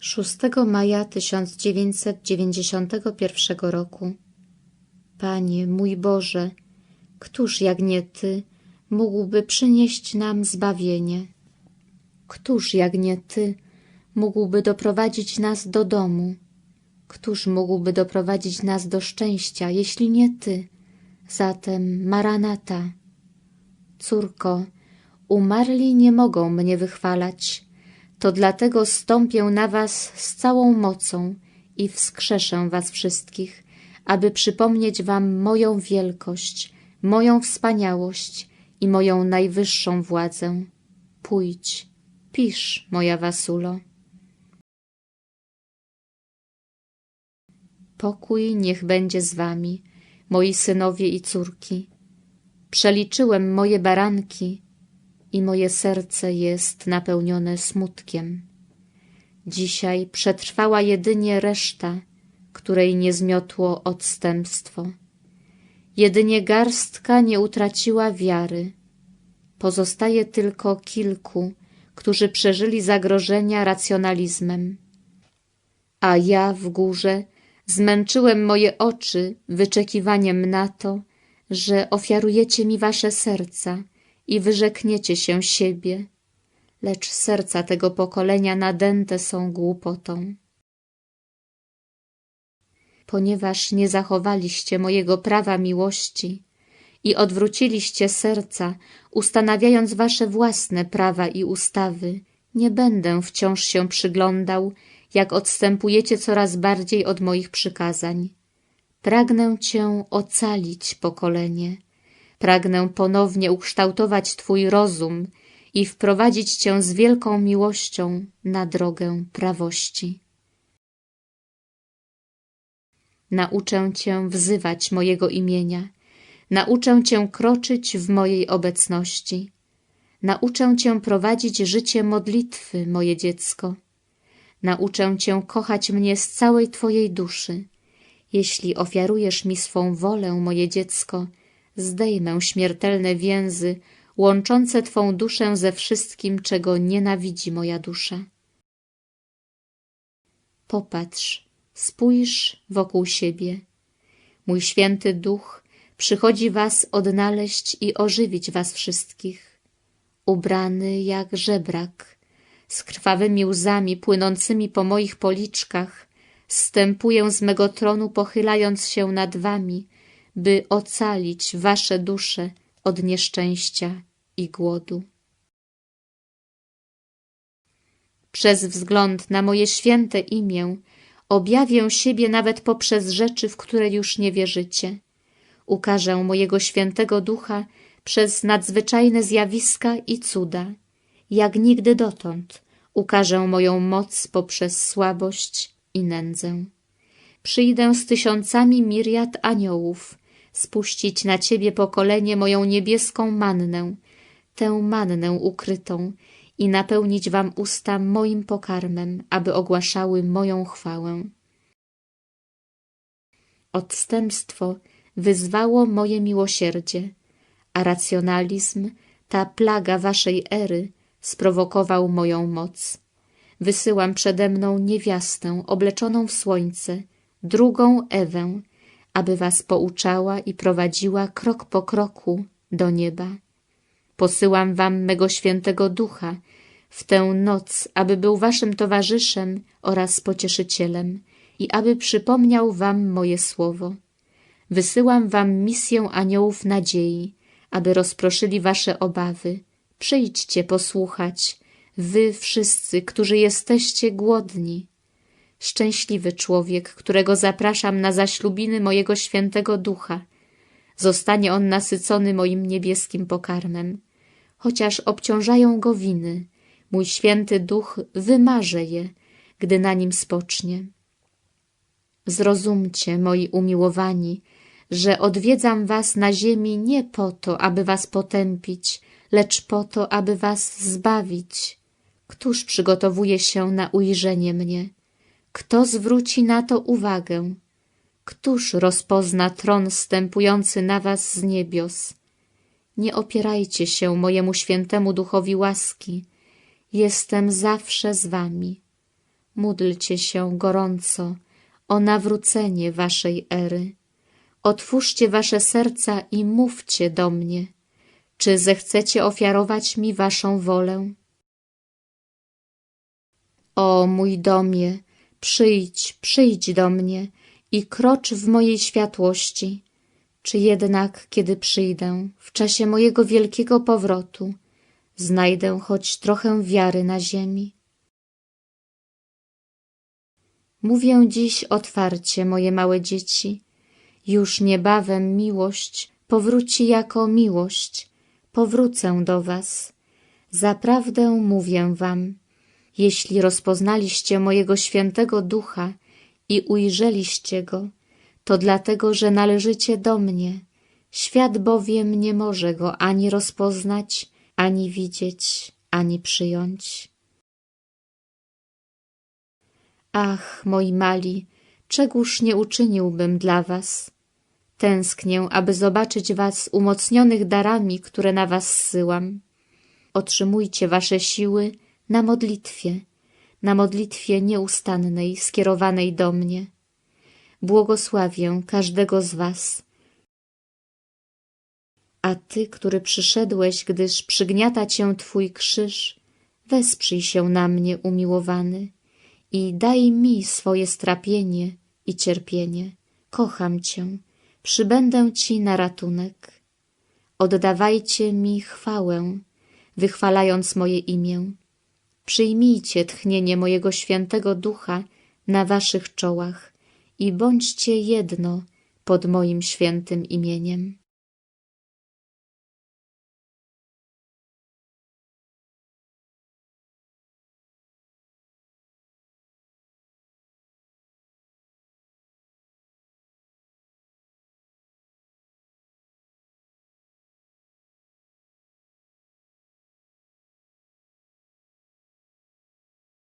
6 maja 1991 roku. Panie mój Boże, któż jak nie Ty mógłby przynieść nam zbawienie? Któż jak nie Ty mógłby doprowadzić nas do domu? Któż mógłby doprowadzić nas do szczęścia, jeśli nie Ty? Zatem Maranata. Córko, umarli nie mogą mnie wychwalać, to dlatego stąpię na was z całą mocą i wskrzeszę was wszystkich, aby przypomnieć wam moją wielkość, moją wspaniałość i moją najwyższą władzę. Pójdź, pisz, moja Wasulo. Pokój niech będzie z wami, moi synowie i córki. Przeliczyłem moje baranki i moje serce jest napełnione smutkiem. Dzisiaj przetrwała jedynie reszta, której nie zmiotło odstępstwo. Jedynie garstka nie utraciła wiary. Pozostaje tylko kilku, którzy przeżyli zagrożenia racjonalizmem. A ja w górze zmęczyłem moje oczy wyczekiwaniem na to, że ofiarujecie mi wasze serca i wyrzekniecie się siebie, lecz serca tego pokolenia nadęte są głupotą. Ponieważ nie zachowaliście mojego prawa miłości i odwróciliście serca, ustanawiając wasze własne prawa i ustawy, nie będę wciąż się przyglądał, jak odstępujecie coraz bardziej od moich przykazań. Pragnę cię ocalić, pokolenie. Pragnę ponownie ukształtować twój rozum i wprowadzić cię z wielką miłością na drogę prawości. Nauczę cię wzywać mojego imienia, nauczę cię kroczyć w mojej obecności, nauczę cię prowadzić życie modlitwy, moje dziecko. Nauczę cię kochać mnie z całej twojej duszy. Jeśli ofiarujesz mi swą wolę, moje dziecko, zdejmę śmiertelne więzy łączące twą duszę ze wszystkim, czego nienawidzi moja dusza. Popatrz, spójrz wokół siebie. Mój święty duch przychodzi was odnaleźć i ożywić was wszystkich. Ubrany jak żebrak, z krwawymi łzami płynącymi po moich policzkach, stępuję z mego tronu, pochylając się nad wami, by ocalić wasze dusze od nieszczęścia i głodu. Przez wzgląd na moje święte imię objawię siebie nawet poprzez rzeczy, w które już nie wierzycie. Ukażę mojego świętego ducha przez nadzwyczajne zjawiska i cuda. Jak nigdy dotąd ukażę moją moc poprzez słabość i nędzę. Przyjdę z tysiącami miriad aniołów, spuścić na ciebie pokolenie moją niebieską mannę, tę mannę ukrytą i napełnić wam usta moim pokarmem, aby ogłaszały moją chwałę. Odstępstwo wyzwało moje miłosierdzie, a racjonalizm, ta plaga waszej ery, sprowokował moją moc. Wysyłam przede mną niewiastę obleczoną w słońce, drugą Ewę, aby was pouczała i prowadziła krok po kroku do nieba. Posyłam wam mego świętego ducha w tę noc, aby był waszym towarzyszem oraz pocieszycielem i aby przypomniał wam moje słowo. Wysyłam wam misję aniołów nadziei, aby rozproszyli wasze obawy. Przyjdźcie posłuchać, wy wszyscy, którzy jesteście głodni. Szczęśliwy człowiek, którego zapraszam na zaślubiny mojego świętego ducha. Zostanie on nasycony moim niebieskim pokarmem. Chociaż obciążają go winy, mój święty duch wymarze je, gdy na nim spocznie. Zrozumcie, moi umiłowani, że odwiedzam was na ziemi nie po to, aby was potępić, lecz po to, aby was zbawić. Któż przygotowuje się na ujrzenie mnie? Kto zwróci na to uwagę? Któż rozpozna tron stępujący na was z niebios? Nie opierajcie się mojemu świętemu duchowi łaski. Jestem zawsze z wami. módlcie się gorąco o nawrócenie waszej ery. Otwórzcie wasze serca i mówcie do mnie, czy zechcecie ofiarować mi waszą wolę. O mój domie, przyjdź, przyjdź do mnie i krocz w mojej światłości. Czy jednak, kiedy przyjdę, w czasie mojego wielkiego powrotu, znajdę choć trochę wiary na ziemi? Mówię dziś otwarcie, moje małe dzieci, już niebawem miłość powróci jako miłość, powrócę do was. Zaprawdę mówię wam, jeśli rozpoznaliście mojego świętego ducha i ujrzeliście go, to dlatego, że należycie do mnie. Świat bowiem nie może go ani rozpoznać, ani widzieć, ani przyjąć. Ach, moi mali, czegóż nie uczyniłbym dla was? Tęsknię, aby zobaczyć was umocnionych darami, które na was zsyłam. Otrzymujcie wasze siły na modlitwie, na modlitwie nieustannej, skierowanej do mnie. Błogosławię każdego z was. A ty, który przyszedłeś, gdyż przygniata cię twój krzyż, wesprzyj się na mnie, umiłowany, i daj mi swoje strapienie i cierpienie. Kocham cię, przybędę ci na ratunek. Oddawajcie mi chwałę, wychwalając moje imię. Przyjmijcie tchnienie mojego świętego ducha na waszych czołach i bądźcie jedno pod moim świętym imieniem.